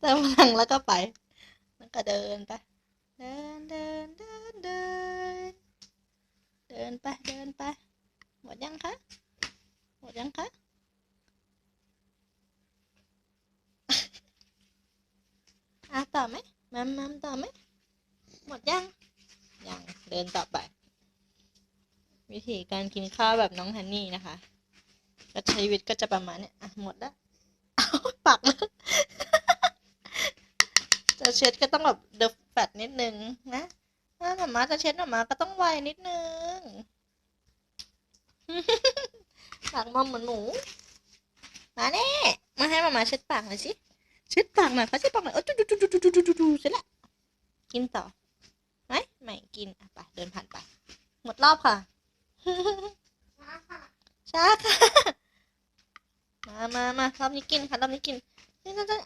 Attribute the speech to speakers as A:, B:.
A: เติมพลังแล้วก็ไป แล้วก็เดินไป เดินเดินเดินเดินเดินไปเดินไป หมดยังคะหมดยังคะอะต่อไหมมัมมัมต่อไหมหมดยังยังเดินต่อไป วิธีการกินข้าวแบบน้องฮันนี่นะคะก็ชีวิตก็จะประมาณเนี้ยอะหมดแล้วเอาปักแล้ว จะเช็ดก็ต้องแบบเดฟแฟตนิดนึงนะถ้าหมามาจะเช็ดหมามาก็ต้องไวนิดนึงปากมอมเหมือนหนูมาแน่มาให้มามาเช็ดปากหน่อยสิเช็ดปากหน่อยเขาเช็ดปากหน่อยเออจุดจุดจุดจุดจุดจุดจุดเสร็จละกินต่อไหมไม่กินอะไปเดินผ่านไป หมดรอบค่ะช้าค่ะ มามามา รอบนี้กินค่ะ รอบนี้กินนี่น่าจะ